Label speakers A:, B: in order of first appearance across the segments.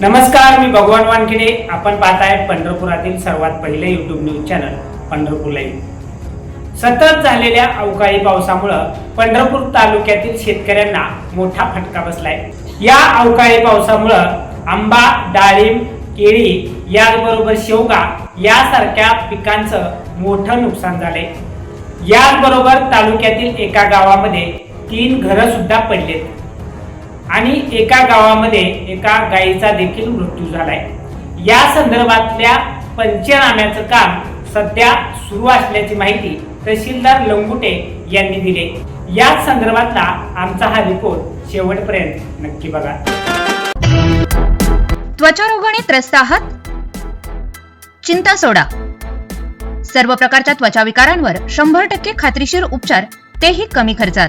A: नमस्कार मी भगवान वानखेडे आपण पाहताय पंढरपुरातील सर्वात पहिले YouTube news channel Pandharpur live सतत झालेल्या अवकाळी पावसामुळं पंढरपूर तालुक्यातील शेतकऱ्यांना मोठा फटका बसलाय. या अवकाळी पावसामुळं आंबा डाळिंब केळी याचबरोबर शेवगा यासारख्या पिकांचं मोठं नुकसान झालंय. याचबरोबर तालुक्यातील एका गावामध्ये तीन घरं सुद्धा पडलेत. आणि एका गावामध्ये एका गायीचा देखील मृत्यू झालाय. या संदर्भातल्या पंचनाम्याचं काम सध्या सुरू असल्याची माहिती तहसीलदार लंगुटे यांनी दिली. याच संदर्भातला आमचा हा रिपोर्ट शेवटपर्यंत नक्की बघा.
B: त्वचारोगाने त्रस्त आहात चिंता सोडा. सर्व प्रकारच्या त्वचा विकारांवर शंभर टक्के खात्रीशीर उपचार तेही कमी खर्चात.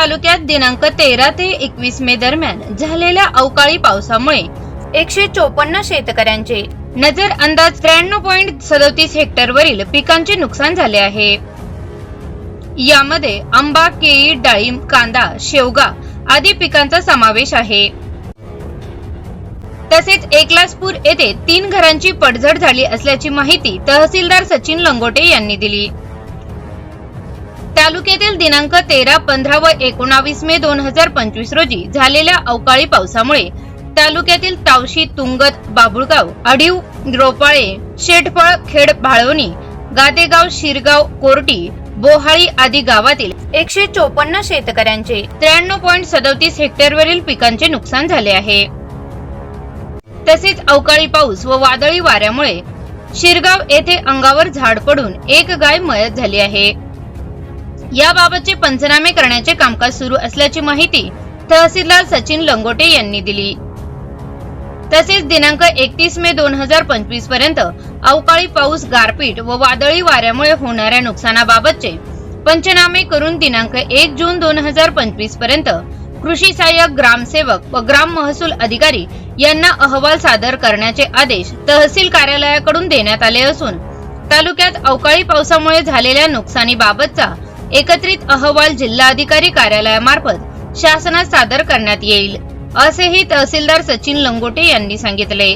B: तालुक्यात दिनांक तेरा ते एकवीस मे दरम्यान झालेल्या अवकाळी पावसामुळे एकशे चोपन्न शेतकऱ्यांचे नजर अंदाज त्र्याण्णव पॉईंट हेक्टर वरील पिकांचे नुकसान झाले आहे. यामध्ये आंबा केळी डाळिंब कांदा शेवगा आदी पिकांचा समावेश आहे. तसेच एकलासपूर येथे तीन घरांची पडझड झाली असल्याची माहिती तहसीलदार सचिन लंगोटे यांनी दिली. तालुक्यातील दिनांक तेरा पंधरा व एकोणावीस मे दोन हजार पंचवीस रोजी झालेल्या अवकाळी पावसामुळे तालुक्यातील तावशी तुंगत बाबुळगाव अडीव रोपाळे शेटफळ खेड भाळवणी गादेगाव शिरगाव कोरटी बोहाळी आदी गावातील एकशे चोपन्न शेतकऱ्यांचे त्र्याण्णव पॉईंट सदतीस हेक्टरवरील पिकांचे नुकसान झाले आहे. तसेच अवकाळी पाऊस व वादळी वाऱ्यामुळे शिरगाव येथे अंगावर झाड पडून एक गाय मयत झाली आहे. याबाबतचे पंचनामे करण्याचे कामकाज सुरू असल्याची माहिती तहसीलदार सचिन लंगोटे यांनी दिली. तसेच दिनांक एकतीस मे दोन हजार पंचवीसपर्यंत अवकाळी पाऊस गारपीट व वादळी वाऱ्यामुळे होणाऱ्या नुकसानाबाबतचे पंचनामे करून दिनांक एक जून दोन हजार पंचवीसपर्यंत कृषी सहाय्यक ग्रामसेवक व ग्राम महसूल अधिकारी यांना अहवाल सादर करण्याचे आदेश तहसील कार्यालयाकडून देण्यात आले असून तालुक्यात अवकाळी पावसामुळे झालेल्या नुकसानीबाबतचा एकत्रित अहवाल जिल्हाधिकारी कार्यालयामार्फत शासनात सादर करण्यात येईल असेही तहसीलदार सचिन लंगोटे यांनी सांगितले.